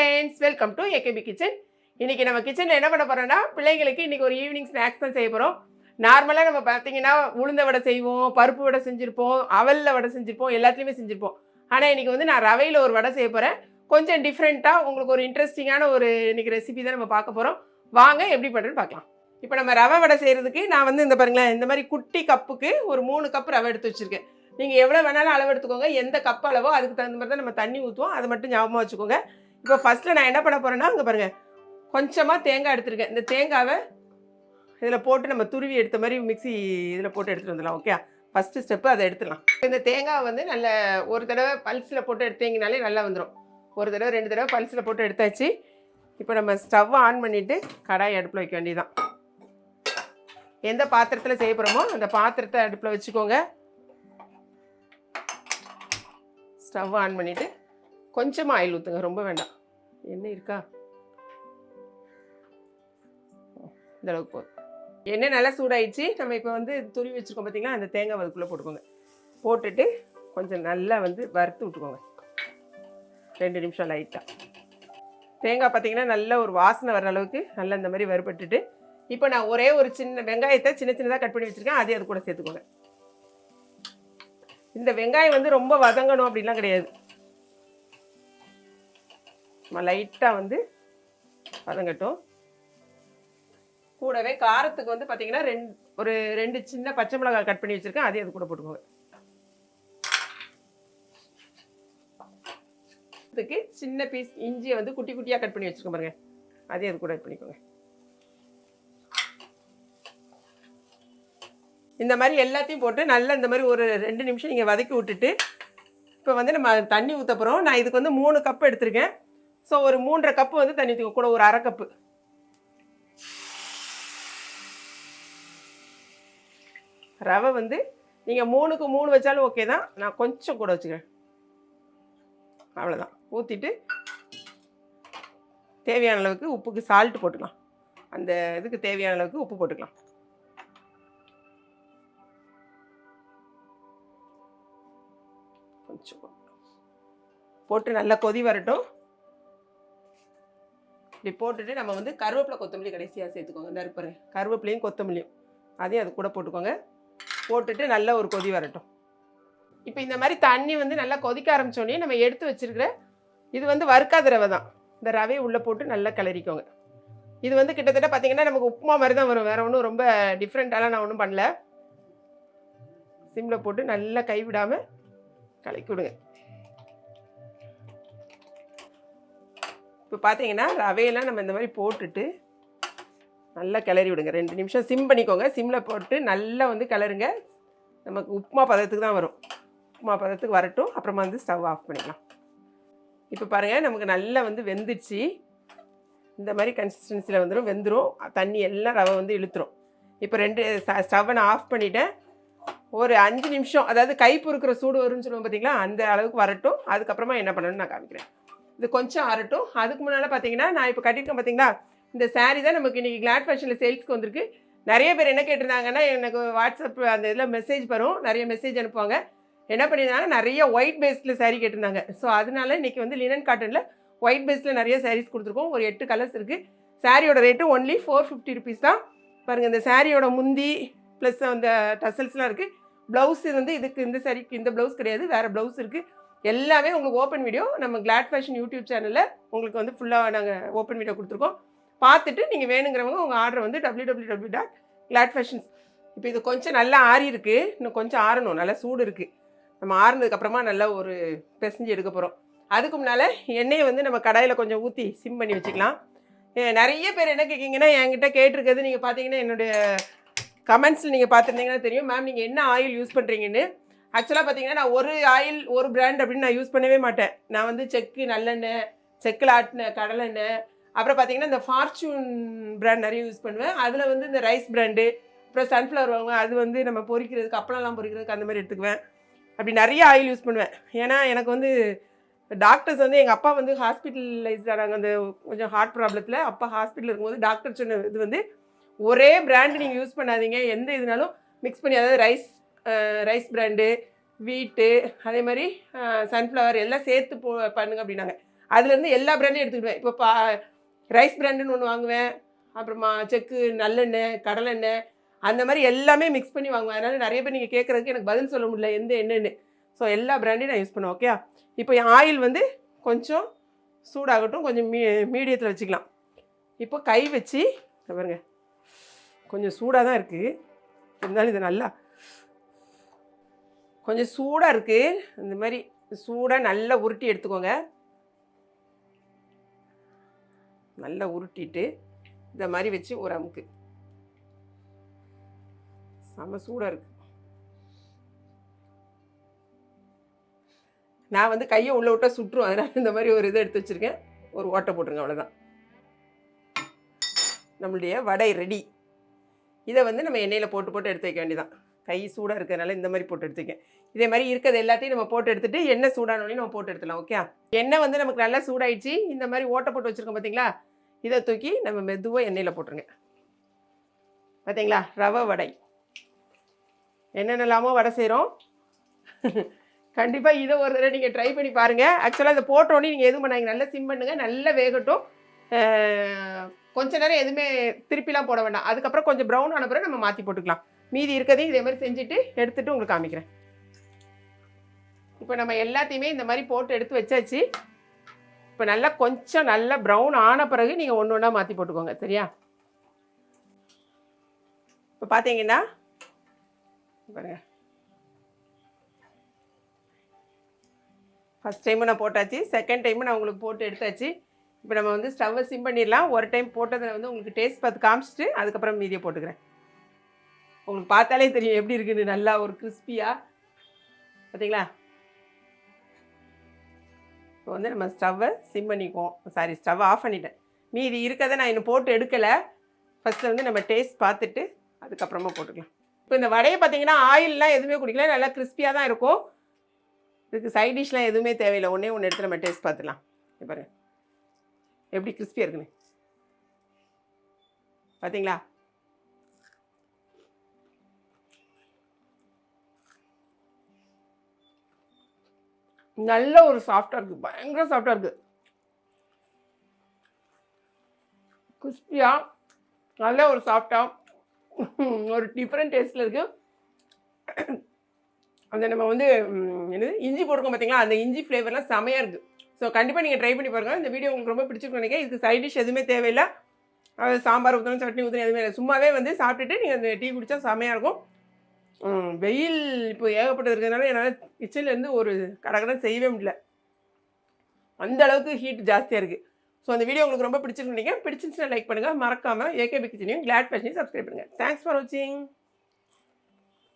Friends welcome to AKP kitchen இன்னைக்கு நம்ம கிச்சனில் என்ன பண்ண போகிறோன்னா பிள்ளைங்களுக்கு இன்னைக்கு ஒரு ஈவினிங் ஸ்நாக்ஸ் தான் செய்ய போகிறோம் நார்மலாக நம்ம பார்த்தீங்கன்னா உளுந்த வடை செய்வோம் பருப்பு வடை செஞ்சுருப்போம் அவலில் வடை செஞ்சுருப்போம் எல்லாத்துலேயுமே செஞ்சுருப்போம். ஆனால் இன்றைக்கி வந்து நான் ரவையில் ஒரு வடை செய்ய போகிறேன் கொஞ்சம் டிஃப்ரெண்ட்டாக உங்களுக்கு ஒரு இன்ட்ரெஸ்டிங்கான ஒரு இன்றைக்கி ரெசிபி தான் நம்ம பார்க்க போகிறோம் வாங்க எப்படி பண்ணுறேன்னு பார்க்கலாம். இப்போ நம்ம ரவை வடை செய்கிறதுக்கு நான் வந்து இந்த பாருங்களேன் இந்த மாதிரி குட்டி கப்புக்கு ஒரு மூணு கப் ரவை எடுத்து வச்சுருக்கேன். நீங்கள் எவ்வளோ வேணாலும் அளவு எடுத்துக்கோங்க. எந்த கப் அளவோ அதுக்கு தகுந்த மாதிரி தான் நம்ம தண்ணி ஊற்றுவோம் அதை மட்டும் ஞாபகமாக வச்சுக்கோங்க. இப்போ ஃபஸ்ட்டில் நான் என்ன பண்ண போகிறேன்னா அங்கே பாருங்கள் கொஞ்சமாக தேங்காய் எடுத்துருக்கேன். இந்த தேங்காவை இதில் போட்டு நம்ம துருவி எடுத்த மாதிரி மிக்ஸி இதில் போட்டு எடுத்துகிட்டு வந்துடலாம் ஓகே ஃபஸ்ட்டு ஸ்டெப்பு அதை எடுத்துடலாம். இந்த தேங்காய் வந்து நல்ல ஒரு தடவை பல்ஸில் போட்டு எடுத்தீங்கனாலே நல்லா வந்துடும் ஒரு தடவை ரெண்டு தடவை பல்ஸில் போட்டு எடுத்தாச்சு. இப்போ நம்ம ஸ்டவ் ஆன் பண்ணிவிட்டு கடாய் அடுப்பில் வைக்க வேண்டியதுதான். எந்த பாத்திரத்தில் செய்ய போகிறோமோ அந்த பாத்திரத்தை அடுப்பில் வச்சுக்கோங்க. ஸ்டவ் ஆன் பண்ணிவிட்டு கொஞ்சமாக ஆயில் ஊற்றுங்க ரொம்ப வேண்டாம். என்ன இருக்கா? இந்த அளவுக்கு போதும் எண்ணெய் நல்லா சூடாயிடுச்சு. நம்ம இப்போ வந்து துருவி வச்சுருக்கோம் பார்த்தீங்களா அந்த தேங்காய் அதுக்குள்ளே போட்டுக்கோங்க. போட்டுட்டு கொஞ்சம் நல்லா வந்து வறுத்து விட்டுக்கோங்க. ரெண்டு நிமிஷம் லைட்டாக தேங்காய் பார்த்தீங்கன்னா நல்ல ஒரு வாசனை வர அளவுக்கு நல்லா இந்த மாதிரி வறுபட்டுட்டு இப்போ நான் ஒரே ஒரு சின்ன வெங்காயத்தை சின்ன சின்னதாக கட் பண்ணி வச்சுருக்கேன். அதே அது கூட சேர்த்துக்கோங்க. இந்த வெங்காயம் வந்து ரொம்ப வதங்கணும் அப்படிலாம் கிடையாது. சும்மா லைட்டாக வந்து வதங்கட்டும். கூடவே காரத்துக்கு வந்து பார்த்தீங்கன்னா ரெண்டு ஒரு ரெண்டு சின்ன பச்சை மிளகாய் கட் பண்ணி வச்சுருக்கேன். அதே அது கூட போட்டுக்கோங்க. இதுக்கு சின்ன பீஸ் இஞ்சியை வந்து குட்டி குட்டியாக கட் பண்ணி வச்சுருக்கோம் பாருங்க. அதே அது கூட பண்ணிக்கோங்க. இந்த மாதிரி எல்லாத்தையும் போட்டு நல்லா இந்த மாதிரி ஒரு ரெண்டு நிமிஷம் நீங்கள் வதக்கி விட்டுட்டு இப்போ வந்து நம்ம தண்ணி ஊற்ற போகிறோம் நான் இதுக்கு வந்து மூணு கப் எடுத்திருக்கேன். ஸோ ஒரு மூன்றரை கப்பு வந்து தண்ணி ஊற்றி கூட ஒரு அரை கப்பு ரவை வந்து நீங்கள் மூணுக்கு மூணு வச்சாலும் ஓகே தான். நான் கொஞ்சம் கூட வச்சுக்கிறேன். அவ்வளோதான் ஊற்றிட்டு தேவையான அளவுக்கு உப்புக்கு சால்ட் போட்டுக்கலாம். அந்த இதுக்கு தேவையான அளவுக்கு உப்பு போட்டுக்கலாம். கொஞ்சம் போட்டு நல்லா கொதி வரட்டும். இப்படி போட்டுட்டு நம்ம வந்து கருவேப்பிலை கொத்தமல்லி கடைசியாக சேர்த்துக்கோங்க. இந்த கருவேப்பிலையும் கொத்தமல்லியும். அதையும் அது கூட போட்டுக்கோங்க. போட்டுட்டு நல்லா ஒரு கொதி வரட்டும். இப்போ இந்த மாதிரி தண்ணி வந்து நல்லா கொதிக்க ஆரம்பித்தோடனே நம்ம எடுத்து வச்சிருக்கிற இது வந்து வறுக்காத ரவை தான். இந்த ரவையை உள்ளே போட்டு நல்லா கிளறிக்கோங்க. இது வந்து கிட்டத்தட்ட பார்த்தீங்கன்னா நமக்கு உப்புமா மாதிரி தான் வரும். வேறு ஒன்றும் ரொம்ப டிஃப்ரெண்ட்டாலாம் நான் ஒன்றும் பண்ணல. சிம்மில் போட்டு நல்லா கைவிடாமல் கலக்கி விடுங்க. இப்போ பார்த்தீங்கன்னா ரவையெல்லாம் நம்ம இந்த மாதிரி போட்டுட்டு நல்லா கிளறி விடுங்க. ரெண்டு நிமிஷம் சிம் பண்ணிக்கோங்க. சிம்மில் போட்டு நல்லா வந்து கிளறுங்க. நமக்கு உப்புமா பதத்துக்கு தான் வரும். உப்புமா பதத்துக்கு வரட்டும். அப்புறமா வந்து ஸ்டவ் ஆஃப் பண்ணிக்கலாம். இப்போ பாருங்கள் நமக்கு நல்லா வந்து வெந்துடுச்சு. இந்த மாதிரி கன்சிஸ்டன்சியில் வந்துடும் வெந்துடும் தண்ணி எல்லாம் ரவை வந்து இழுத்துரும். இப்போ ரெண்டு ஸ்டவ்வை நான் ஆஃப் பண்ணிவிட்டேன் ஒரு அஞ்சு நிமிஷம் அதாவது கை பொறுக்கிற சூடு வரும்னு சொல்லுவோம் பார்த்தீங்களா அந்த அளவுக்கு வரட்டும். அதுக்கப்புறமா என்ன பண்ணணும்னு நான் காமிக்கிறேன். இது கொஞ்சம் ஆறட்டும். அதுக்கு முன்னால் பார்த்தீங்கன்னா நான் இப்போ கட்டியிருக்கேன் பார்த்தீங்களா இந்த சாரீ தான் நமக்கு இன்றைக்கி கிளாட் ஃபேஷனில் சேல்ஸ்க்கு வந்திருக்கு. நிறைய பேர் என்ன கேட்டிருந்தாங்கன்னா எனக்கு வாட்ஸ்அப் அந்த இதில் மெசேஜ் வரும். நிறைய மெசேஜ் அனுப்புவாங்க. என்ன பண்ணியிருந்தாங்க? நிறைய ஒயிட் பேஸில் சாரீ கேட்டிருந்தாங்க. ஸோ அதனால இன்றைக்கி வந்து லினன் காட்டனில் ஒயிட் பேஸில் நிறைய சாரீஸ் கொடுத்துருக்கோம். ஒரு எட்டு கலர்ஸ் இருக்குது சாரியோட rate only four fifty rupees தான். பாருங்கள் இந்த சாரியோட முந்தி ப்ளஸ் அந்த டசல்ஸ்லாம் இருக்குது ப்ளவுஸ் வந்து இதுக்கு இந்த சாரிக்கு இந்த ப்ளவுஸ் கிடையாது. வேறு ப்ளவுஸ் இருக்குது எல்லாமே உங்களுக்கு ஓப்பன் வீடியோ நம்ம கிளாட் ஃபேஷன் யூடியூப் சேனலில் உங்களுக்கு வந்து ஃபுல்லாக நாங்கள் ஓப்பன் வீடியோ கொடுத்துருக்கோம். பார்த்துட்டு நீங்கள் வேணுங்கிறவங்க உங்கள் ஆர்டர் வந்து W W W dot glad fashions இப்போ இது கொஞ்சம் நல்லா ஆறி இருக்குது இன்னும் கொஞ்சம் ஆறணும். நல்லா சூடு இருக்குது நம்ம ஆறுனதுக்கப்புறமா நல்லா ஒரு பெசஞ்சு எடுக்க போகிறோம் அதுக்கு முன்னால் எண்ணெயை வந்து நம்ம கடாயில் கொஞ்சம் ஊற்றி சிம் பண்ணி வச்சுக்கலாம். நிறைய பேர் என்ன கேட்கிங்கன்னா என்கிட்ட கேட்டிருக்கிறது நீங்கள் பார்த்தீங்கன்னா என்னுடைய கமெண்ட்ஸில் நீங்கள் பார்த்துருந்தீங்கன்னா தெரியும். மேம் நீங்கள் என்ன ஆயில் யூஸ் பண்ணுறீங்கன்னு ஆக்சுவலாக பார்த்தீங்கன்னா நான் ஒரு ஆயில் ஒரு பிராண்ட் அப்படின்னு நான் யூஸ் பண்ணவே மாட்டேன். நான் வந்து செக்கு நல்லெண்ணெய் செக்கில் ஆட்டின கடலெண்ணெய். அப்புறம் பார்த்தீங்கன்னா இந்த ஃபார்ச்சூன் பிராண்ட் நிறைய யூஸ் பண்ணுவேன். அதில் வந்து இந்த ரைஸ் பிராண்டு அப்புறம் சன்ஃப்ளவர் வாங்க அது வந்து நம்ம பொரிக்கிறதுக்கு அப்பளம்லாம் பொரிக்கிறதுக்கு அந்த மாதிரி எடுத்துக்குவேன். அப்படி நிறைய ஆயில் யூஸ் பண்ணுவேன். ஏன்னா எனக்கு வந்து டாக்டர்ஸ் வந்து எங்கள் அப்பா வந்து ஹாஸ்பிட்டலைஸ் ஆனாங்க. அந்த கொஞ்சம் ஹார்ட் ப்ராப்ளத்தில் அப்பா ஹாஸ்பிட்டல் இருக்கும்போது டாக்டர் சொன்ன இது வந்து ஒரே பிராண்டு நீங்கள் யூஸ் பண்ணாதீங்க. எந்த இதுனாலும் மிக்ஸ் பண்ணி அதாவது ரைஸ் ரைஸ் பிராண்டு வீட்டு அதே மாதிரி சன்ஃப்ளவர் எல்லாம் சேர்த்து போ பண்ணுங்க அப்படின்னாங்க. அதுலேருந்து எல்லா பிராண்டும் எடுத்துக்கிடுவேன். இப்போ பா ரைஸ் பிராண்டுன்னு ஒன்று வாங்குவேன். அப்புறமா செக்கு நல்லெண்ணெய் கடலெண்ணெய் அந்த மாதிரி எல்லாமே மிக்ஸ் பண்ணி வாங்குவேன். அதனால் நிறைய பேர் நீங்கள் கேட்குறதுக்கு எனக்கு பதில் சொல்ல முடியல எந்த எண்ணெய்னு ஸோ எல்லா பிராண்டையும் நான் யூஸ் பண்ணுவேன் ஓகே இப்போ என் ஆயில் வந்து கொஞ்சம் சூடாகட்டும் கொஞ்சம் மீ மீடியத்தில் வச்சுக்கலாம். இப்போ கை வச்சு பாருங்க கொஞ்சம் சூடாக தான் இருக்குது இருந்தாலும் இது நல்லா கொஞ்சம் சூடாக இருக்குது இந்த மாதிரி சூடாக நல்லா உருட்டி எடுத்துக்கோங்க. நல்லா உருட்டிட்டு இந்த மாதிரி வச்சு ஒரு அமுக்கு. செம்ம சூடாக இருக்கு. நான் வந்து கையை உள்ள விட்டால் சுட்டுரும். அதனால் இந்த மாதிரி ஒரு இதை எடுத்து வச்சுருக்கேன். ஒரு ஓட்டை போட்டுருங்க அவ்வளோதான் நம்மளுடைய வடை ரெடி இதை வந்து நம்ம எண்ணெயில் போட்டு போட்டு எடுத்து வைக்க வேண்டியதான் கை சூடாக இருக்கிறதுனால இந்த மாதிரி போட்டு எடுத்துக்கேன் இதே மாதிரி இருக்கிறது எல்லாத்தையும் நம்ம போட்டு எடுத்துட்டு எண்ணெய் சூடானோடனே நம்ம போட்டு எடுத்துலாம் ஓகே எண்ணெய் வந்து நமக்கு நல்லா சூடாயிடுச்சு. இந்த மாதிரி ஓட்டை போட்டு வச்சுருக்கோம் பார்த்தீங்களா இதை தூக்கி நம்ம மெதுவாக எண்ணெயில் போட்டுருங்க. பார்த்தீங்களா ரவை வடை. என்னென்னலாமோ வடை செய்கிறோம் கண்டிப்பாக இதை ஒரு தடவை நீங்கள் ட்ரை பண்ணி பாருங்கள் ஆக்சுவலாக இதை போட்டோன்னே நீங்கள் எதுவும் பண்ணாங்க நல்லா சிம் பண்ணுங்கள் நல்லா வேகட்டும். கொஞ்ச நேரம் எதுவுமே திருப்பிலாம் போட வேண்டாம். அதுக்கப்புறம் கொஞ்சம் ப்ரௌன் ஆன பிறகு நம்ம மாற்றி போட்டுக்கலாம். மீதி இருக்கதையும் இதே மாதிரி செஞ்சுட்டு எடுத்துகிட்டு உங்களுக்கு காமிக்கிறேன். இப்போ நம்ம எல்லாத்தையுமே இந்த மாதிரி போட்டு எடுத்து வச்சாச்சு. இப்போ நல்லா கொஞ்சம் நல்லா ப்ரௌன் ஆன பிறகு நீங்கள் ஒன்று ஒன்றா மாற்றி போட்டுக்கோங்க. சரியா? இப்போ பார்த்தீங்கன்னா பாருங்க. ஃபஸ்ட் டைமும் நான் போட்டாச்சு. செகண்ட் டைமும் நான் உங்களுக்கு போட்டு எடுத்தாச்சு. இப்போ நம்ம வந்து ஸ்டவ்வை சிம் பண்ணிடலாம். ஒரு டைம் போட்டதில் வந்து உங்களுக்கு டேஸ்ட் பார்த்து காமிச்சிட்டு அதுக்கப்புறம் மீதியை போட்டுக்கிறேன். உங்களுக்கு பார்த்தாலே தெரியும் எப்படி இருக்குன்னு. நல்லா ஒரு கிறிஸ்பியாக பார்த்தீங்களா இப்போ வந்து நம்ம ஸ்டவ்வை சிம் பண்ணிக்குவோம். சாரி ஸ்டவ் ஆஃப் பண்ணிட்டேன். மீதி இருக்கதை நான் இன்னும் போட்டு எடுக்கலை. ஃபஸ்ட்டு வந்து நம்ம டேஸ்ட் பார்த்துட்டு அதுக்கப்புறமா போட்டுக்கலாம். இப்போ இந்த வடையை பார்த்தீங்கன்னா ஆயிலெலாம் எதுவுமே குடிக்கல. நல்லா கிறிஸ்பியாக தான் இருக்கும். இதுக்கு சைட் டிஷ்லாம் எதுவுமே தேவையில்லை. ஒன்றே ஒன்று எடுத்து நம்ம டேஸ்ட் பார்த்துக்கலாம். பாருங்க. எப்படி கிறிஸ்பியாக இருக்குன்னு. பார்த்தீங்களா? நல்ல ஒரு சாஃப்டாக இருக்குது பயங்கர சாஃப்டாக இருக்குது கிறிஸ்பியாக நல்ல ஒரு சாஃப்டாக ஒரு டிஃப்ரெண்ட் டேஸ்ட்டில் இருக்குது அந்த நம்ம வந்து என்னது? இஞ்சி போட்டிருக்கோம் பார்த்தீங்களா அந்த இஞ்சி ஃப்ளேவர்லாம் செமையாக இருக்குது ஸோ கண்டிப்பாக நீங்கள் ட்ரை பண்ணி பாருங்கள் இந்த வீடியோ உங்களுக்கு ரொம்ப பிடிச்சிருக்கும் நினைக்கிறேன். இதுக்கு சைட் டிஷ் எதுவுமே தேவையில்லை. சாம்பார் ஊற்றணும் சட்னி ஊற்றணும் எதுவுமே இல்லை. சும்மாவே வந்து சாப்பிட்டுட்டு நீங்கள் அந்த டீ குடித்தா செமையாக இருக்கும். வெயில் இப்போ ஏகப்பட்டது இருக்கிறதுனால என்னால் கிச்சன்லேருந்து ஒரு கடகடன் செய்யவே முடியல. அந்த அளவுக்கு ஹீட் ஜாஸ்தியாக இருக்குது ஸோ அந்த வீடியோ உங்களுக்கு ரொம்ப பிடிச்சிருந்தீங்க பிடிச்சிருந்துச்சுன்னா லைக் பண்ணுங்கள் மறக்காமல் ஏகேபி கிச்சனையும் கிளாட் பேஷனையும் சப்ஸ்கிரைப் பண்ணுங்கள் தேங்க்ஸ் ஃபார் வாட்சிங்